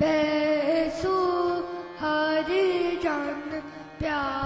बेसु हरि जन प्यार